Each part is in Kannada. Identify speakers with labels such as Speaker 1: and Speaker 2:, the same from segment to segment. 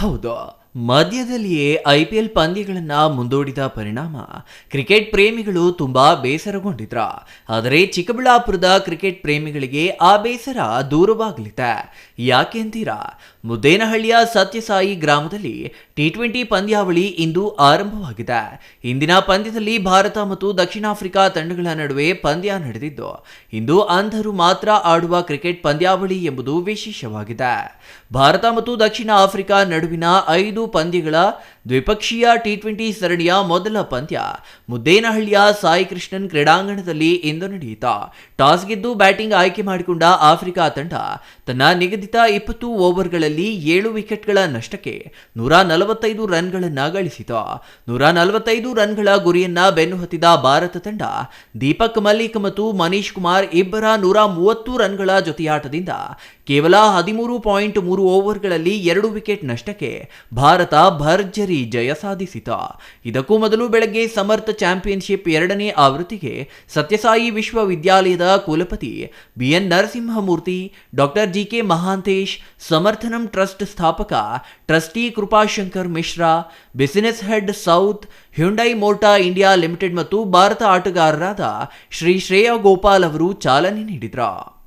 Speaker 1: How the ಮಧ್ಯದಲ್ಲಿಯೇ ಐಪಿಎಲ್ ಪಂದ್ಯಗಳನ್ನು ಮುಂದೂಡಿದ ಪರಿಣಾಮ ಕ್ರಿಕೆಟ್ ಪ್ರೇಮಿಗಳು ತುಂಬಾ ಬೇಸರಗೊಂಡಿದ್ರ. ಆದರೆ ಚಿಕ್ಕಬಳ್ಳಾಪುರದ ಕ್ರಿಕೆಟ್ ಪ್ರೇಮಿಗಳಿಗೆ ಆ ಬೇಸರ ದೂರವಾಗಲಿದೆ. ಯಾಕೆಂತೀರಾ ಮುದ್ದೇನಹಳ್ಳಿಯ ಸತ್ಯಸಾಯಿ ಗ್ರಾಮದಲ್ಲಿ ಟಿ ಟ್ವೆಂಟಿ ಪಂದ್ಯಾವಳಿ ಇಂದು ಆರಂಭವಾಗಿದೆ. ಇಂದಿನ ಪಂದ್ಯದಲ್ಲಿ ಭಾರತ ಮತ್ತು ದಕ್ಷಿಣ ಆಫ್ರಿಕಾ ತಂಡಗಳ ನಡುವೆ ಪಂದ್ಯ ನಡೆದಿದ್ದು, ಇಂದು ಅಂಧರು ಮಾತ್ರ ಆಡುವ ಕ್ರಿಕೆಟ್ ಪಂದ್ಯಾವಳಿ ಎಂಬುದು ವಿಶೇಷವಾಗಿದೆ. ಭಾರತ ಮತ್ತು ದಕ್ಷಿಣ ಆಫ್ರಿಕಾ ನಡುವಿನ ಐದು ಪಂದ್ಯಗಳ ದ್ವಿಪಕ್ಷೀಯ ಟಿ ಟ್ವೆಂಟಿ ಸರಣಿಯ ಮೊದಲ ಪಂದ್ಯ ಮುದ್ದೇನಹಳ್ಳಿಯ ಸಾಯಿ ಕೃಷ್ಣನ್ ಕ್ರೀಡಾಂಗಣದಲ್ಲಿ ಇಂದು ನಡೆಯಿತ. ಟಾಸ್ ಗೆದ್ದು ಬ್ಯಾಟಿಂಗ್ ಆಯ್ಕೆ ಮಾಡಿಕೊಂಡ ಆಫ್ರಿಕಾ ತಂಡ ತನ್ನ ನಿಗದಿತ ಇಪ್ಪತ್ತು ಓವರ್ಗಳಲ್ಲಿ ಏಳು ವಿಕೆಟ್ಗಳ ನಷ್ಟಕ್ಕೆ ನೂರ ನಲವತ್ತೈದು ರನ್ಗಳನ್ನು ಗಳಿಸಿತು ನೂರ ನಲವತ್ತೈದು ರನ್ಗಳ ಗುರಿಯನ್ನ ಬೆನ್ನು ಹತ್ತಿದ ಭಾರತ ತಂಡ ದೀಪಕ್ ಮಲ್ಲಿಕ್ ಮತ್ತು ಮನೀಶ್ ಕುಮಾರ್ ಇಬ್ಬರ ನೂರ ಮೂವತ್ತು ರನ್ಗಳ ಜೊತೆಯಾಟದಿಂದ ಕೇವಲ ಹದಿಮೂರು ಪಾಯಿಂಟ್ ಮೂರು ಓವರ್ಗಳಲ್ಲಿ ಎರಡು ವಿಕೆಟ್ ನಷ್ಟಕ್ಕೆ ಭಾರತ ಭರ್ಜರಿ ಜಯ ಸಾಧಿಸಿತ. ಇದಕ್ಕೂ ಮೊದಲು ಬೆಳಗ್ಗೆ ಸಮರ್ಥ ಚಾಂಪಿಯನ್ಶಿಪ್ ಎರಡನೇ ಆವೃತ್ತಿಗೆ ಸತ್ಯಸಾಯಿ ವಿಶ್ವವಿದ್ಯಾಲಯದ ಕುಲಪತಿ B N Narasimhamurthy, doctor G K Mahantesh, Samarthanam trust ಸ್ಥಾಪಕ trustee Kripashankar Mishra, business head south, Hyundai motor India limited ಮತ್ತು ಭಾರತ ಆಟಗಾರರಾದ ಶ್ರೀ ಶ್ರೇಯಾ ಗೋಪಾಲ್ ಅವರು ಚಾಲನೆ ನೀಡಿದ್ರು.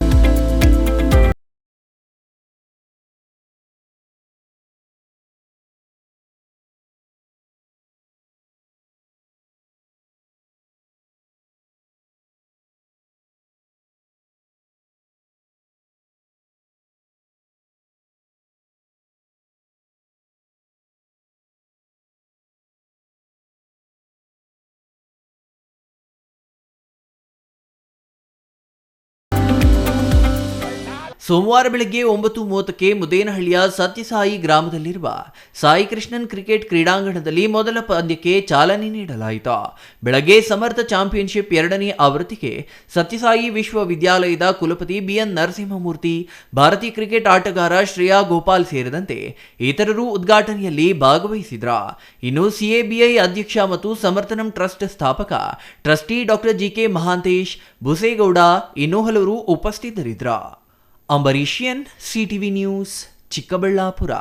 Speaker 1: ಸೋಮವಾರ ಬೆಳಗ್ಗೆ ಒಂಬತ್ತು ಮೂವತ್ತಕ್ಕೆ ಮುದೇನಹಳ್ಳಿಯ ಸತ್ಯಸಾಯಿ ಗ್ರಾಮದಲ್ಲಿರುವ ಸಾಯಿ ಕೃಷ್ಣನ್ ಕ್ರಿಕೆಟ್ ಕ್ರೀಡಾಂಗಣದಲ್ಲಿ ಮೊದಲ ಪಂದ್ಯಕ್ಕೆ ಚಾಲನೆ ನೀಡಲಾಯಿತು. ಬೆಳಗ್ಗೆ ಸಮರ್ಥ ಚಾಂಪಿಯನ್ಶಿಪ್ ಎರಡನೇ ಆವೃತ್ತಿಗೆ ಸತ್ಯಸಾಯಿ ವಿಶ್ವವಿದ್ಯಾಲಯದ ಕುಲಪತಿ ಬಿಎನ್ ನರಸಿಂಹಮೂರ್ತಿ, ಭಾರತೀಯ ಕ್ರಿಕೆಟ್ ಆಟಗಾರ ಶ್ರೇಯಾ ಗೋಪಾಲ್ ಸೇರಿದಂತೆ ಇತರರು ಉದ್ಘಾಟನೆಯಲ್ಲಿ ಭಾಗವಹಿಸಿದ್ರ. ಇನ್ನು ಸಿಎಬಿಐ ಅಧ್ಯಕ್ಷ ಮತ್ತು ಸಮರ್ಥನಂ ಟ್ರಸ್ಟ್ ಸ್ಥಾಪಕ trustee doctor GK Mahantesh Bhusegowda ಇನ್ನೂ ಹಲವರು ಉಪಸ್ಥಿತರಿದ್ರ ಅಂಬರೀಷಿಯನ್ ಸಿಟಿವಿ ನ್ಯೂಸ್ ಚಿಕ್ಕಬಳ್ಳಾಪುರ.